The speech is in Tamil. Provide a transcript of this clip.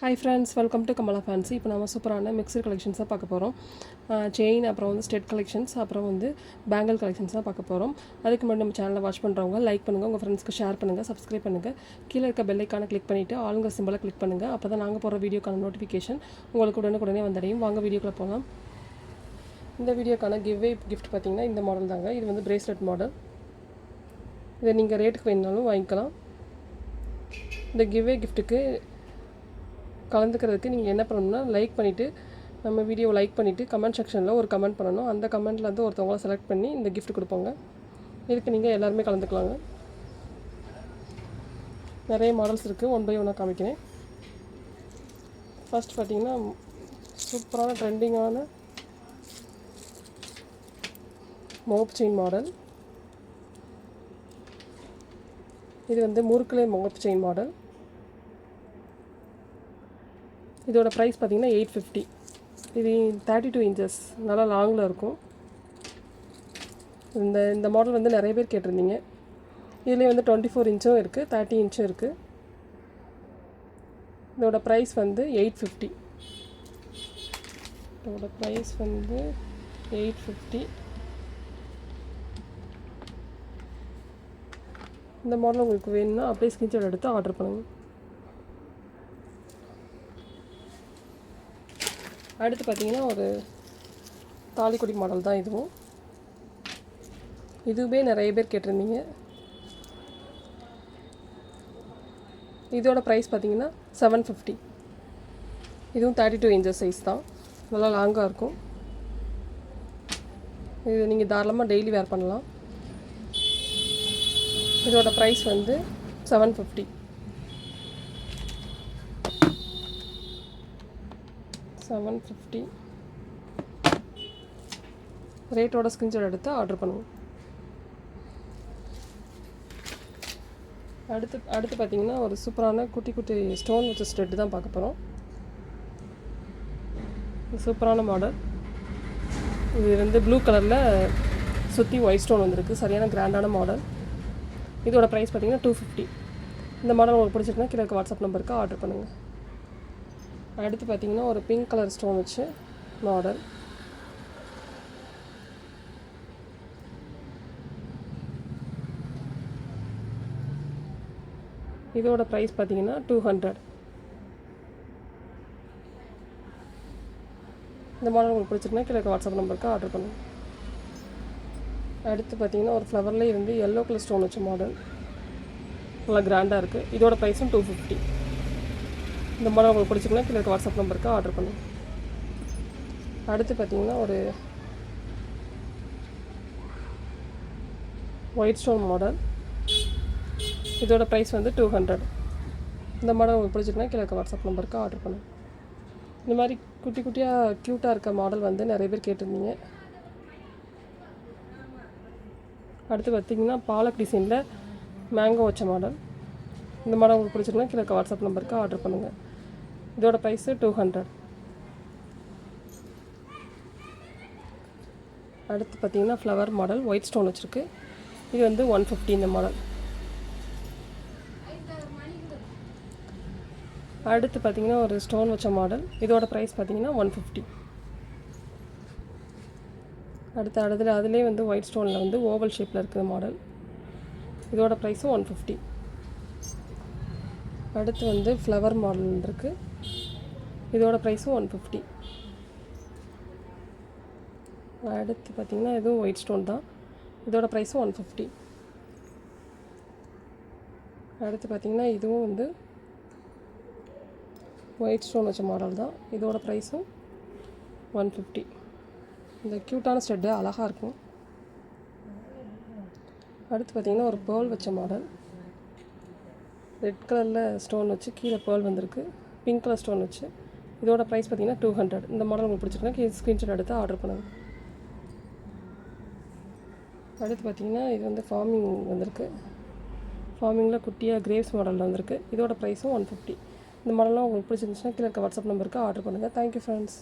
Hi friends welcome to Kamala fancy இப்போ நம்ம சூப்பரான மிக்சர் கலெக்ஷன்ஸாக பார்க்க போகிறோம் செயின் அப்புறம் வந்து ஸ்டெட் கலெக்ஷன்ஸ் அப்புறம் வந்து பேங்கிள் கலெக்ஷன்ஸாக பார்க்க போகிறோம் அதுக்கு முன்னாடி நம்ம சேனலை வாட்ச் பண்ணுறவங்க லைக் பண்ணுங்கள் உங்கள் ஃப்ரெண்ட்ஸ்க்கு ஷேர் பண்ணுங்கள் சப்ஸ்கிரைப் பண்ணுங்கள் கீழே இருக்க பெல்லைக்கான கிளிக் பண்ணிவிட்டு ஆளுங்க சிம்பிளை கிளிக் பண்ணுங்கள் அப்போ தான் நாங்கள் போகிற வீடியோக்கான நோட்டிஃபிகேஷன் உங்களுக்கு உடனுக்குடனே வந்தடையும். வாங்க வீடியோக்குள்ளே போகலாம் இந்த வீடியோக்கான கிவ்வே கிஃப்ட் பார்த்தீங்கன்னா இந்த மாடல் தாங்க. இது வந்து பிரேஸ்லெட் மாடல் இதை நீங்கள் ரேட்டுக்கு வேணுனாலும் வாங்கிக்கலாம். இந்த கிவ்வே கிஃப்ட்டுக்கு கலந்துக்கிறதுக்கு நீங்கள் என்ன பண்ணணும்னா லைக் பண்ணிவிட்டு நம்ம வீடியோவை லைக் பண்ணிவிட்டு கமெண்ட் செக்ஷனில் ஒரு கமெண்ட் பண்ணணும். அந்த கமெண்ட்டில் வந்து ஒருத்தவங்கள செலக்ட் பண்ணி இந்த கிஃப்ட் கொடுப்போங்க. இதுக்கு நீங்கள் எல்லாருமே கலந்துக்கலாங்க. நிறைய மாடல்ஸ் இருக்குது ஒன் பை ஒன்னாக காமிக்கிறேன். ஃபஸ்ட் பார்த்தீங்கன்னா சூப்பரான ட்ரெண்டிங்கான மோப் செயின் மாடல் இது வந்து முறுக்கலை மோப் செயின் மாடல் இதோட ப்ரைஸ் பார்த்தீங்கன்னா எயிட் ஃபிஃப்டி இது தேர்ட்டி டூ இன்ச்சஸ் நல்லா லாங்கில் இருக்கும். இந்த இந்த மாடல் வந்து நிறைய பேர் கேட்டிருந்தீங்க. இதுலேயே வந்து டுவெண்ட்டி ஃபோர் இன்ச்சும் இருக்குது தேர்ட்டி இன்ச்சும் இருக்குது இதோட ப்ரைஸ் வந்து எயிட் ஃபிஃப்டி இதோட ப்ரைஸ் வந்து எயிட் ஃபிஃப்டி இந்த மாடல் உங்களுக்கு வேணும்னா அப்படியே ஸ்கிரீன்ஷாட் எடுத்து ஆர்டர் பண்ணுங்கள் அடுத்து பார்த்தீங்கன்னா ஒரு தாலிக்குடி மாடல் தான் இதுவும். இதுவே நிறைய பேர் கேட்டிருந்தீங்க. இதோட ப்ரைஸ் பார்த்தீங்கன்னா செவன் ஃபிஃப்டி இதுவும் தேர்ட்டி டூ இன்ச்சஸ் சைஸ் தான். நல்லா லாங்காக இருக்கும். இது நீங்கள் தாராளமாக டெய்லி வேர் பண்ணலாம். இதோட ப்ரைஸ் வந்து செவன் ஃபிஃப்டி செவன் ஃபிஃப்டி ரேட்டோட ஸ்க்ரீன்ஷாட் எடுத்து ஆர்டர் பண்ணுவோம். அடுத்து அடுத்து பார்த்தீங்கன்னா ஒரு சூப்பரான குட்டி குட்டி ஸ்டோன் வச்ச ஸ்டெட்டு தான் பார்க்க போகிறோம் சூப்பரான மாடல் இது வந்து ப்ளூ கலரில் சுற்றி ஒயிட் ஸ்டோன் வந்திருக்கு. சரியான கிராண்டான மாடல் இதோட ப்ரைஸ் பார்த்தீங்கன்னா டூ ஃபிஃப்டி இந்த மாடல் உங்களுக்கு பிடிச்சிருக்குன்னா கீழே வாட்ஸ்அப் நம்பருக்கு ஆர்டர் பண்ணுங்கள் அடுத்து பார்த்தீங்கன்னா ஒரு பிங்க் கலர் ஸ்டோன் வச்சு மாடல் இதோட ப்ரைஸ் பார்த்தீங்கன்னா டூ ஹண்ட்ரட் இந்த மாடல் உங்களுக்கு பிடிச்சிருக்குன்னா கீழே வாட்ஸ்அப் நம்பருக்கு ஆர்டர் பண்ணுங்கள் அடுத்து பார்த்தீங்கன்னா ஒரு ஃப்ளவர்லேயே இருந்து எல்லோ கலர் ஸ்டோன் வச்ச மாடல் நல்லா கிராண்டாக இருக்குது இதோட ப்ரைஸும் டூ ஃபிஃப்டி இந்த மாடல் உங்களுக்கு பிடிச்சிக்கலாம் கீழே இருக்க வாட்ஸ்அப் நம்பருக்கு ஆர்டர் பண்ணுங்க. அடுத்து பார்த்தீங்கன்னா ஒரு ஒயிட் ஸ்டோன் மாடல் இதோட ப்ரைஸ் வந்து டூ ஹண்ட்ரட் இந்த மாடல் உங்களுக்கு பிடிச்சிருக்குன்னா கீழே இருக்க வாட்ஸ்அப் நம்பருக்கு ஆர்டர் பண்ணுங்க. இந்த மாதிரி குட்டி குட்டியாக க்யூட்டாக இருக்க மாடல் வந்து நிறைய பேர் கேட்டிருந்தீங்க. அடுத்து பார்த்தீங்கன்னா பாலக் டிசைனில் மேங்கோ வச்ச மாடல் இந்த மாடல் உங்களுக்கு பிடிச்சிருக்குன்னா கீழே வாட்ஸ்அப் நம்பருக்கு ஆர்டர் பண்ணுங்கள் இதோட ப்ரைஸு டூ ஹண்ட்ரட் அடுத்து பார்த்தீங்கன்னா ஃப்ளவர் மாடல் ஒயிட் ஸ்டோன் வச்சுருக்கு. இது வந்து ஒன் ஃபிஃப்டி இந்த மாடல் அடுத்து பார்த்தீங்கன்னா ஒரு ஸ்டோன் வச்ச மாடல் இதோட ப்ரைஸ் பார்த்தீங்கன்னா ஒன் ஃபிஃப்டி அடுத்து அடுத்து அதுலேயே வந்து ஒயிட் ஸ்டோனில் வந்து ஓவல் ஷேப்பில் இருக்கிற மாடல் இதோட ப்ரைஸும் ஒன் ஃபிஃப்டி அடுத்து வந்து ஃப்ளவர் மாடல் இருக்குது இதோட ப்ரைஸும் ஒன் ஃபிஃப்டி அடுத்து பார்த்திங்கன்னா இதுவும் ஒயிட் ஸ்டோன் தான். இதோட ப்ரைஸும் ஒன் ஃபிஃப்டி அடுத்து பார்த்திங்கன்னா இதுவும் வந்து ஒயிட் ஸ்டோன் வச்ச மாடல் தான். இதோட ப்ரைஸும் ஒன் ஃபிஃப்டி இந்த க்யூட்டான ஸ்டெட்டு அழகாக இருக்கும். அடுத்து பார்த்திங்கன்னா ஒரு பேர்ல் வச்ச மாடல் ரெட் கலரில் ஸ்டோன் வச்சு கீழே பேர்ல் வந்திருக்கு. பிங்க் கலர் ஸ்டோன் வச்சு. இதோட ப்ரைஸ் பார்த்தீங்கன்னா டூ ஹண்ட்ரட் இந்த மாடல் உங்களுக்கு பிடிச்சிருக்கா ஸ்க்ரீன்ஷாட் எடுத்து ஆர்டர் பண்ணுங்கள் அடுத்து பார்த்தீங்கன்னா இது வந்து ஃபார்மிங் வந்திருக்கு. ஃபார்மிங்கில் குட்டியாக கிரேவ்ஸ் மாடலில் வந்திருக்கு. இதோட ப்ரைஸும் ஒன் ஃபிஃப்டி இந்த மாடலாம் உங்களுக்கு பிடிச்சிருந்துச்சுன்னா கீழே இருக்க வாட்ஸ்அப் நம்பருக்கு ஆர்டர் பண்ணுங்கள் தேங்க்யூ ஃப்ரெண்ட்ஸ்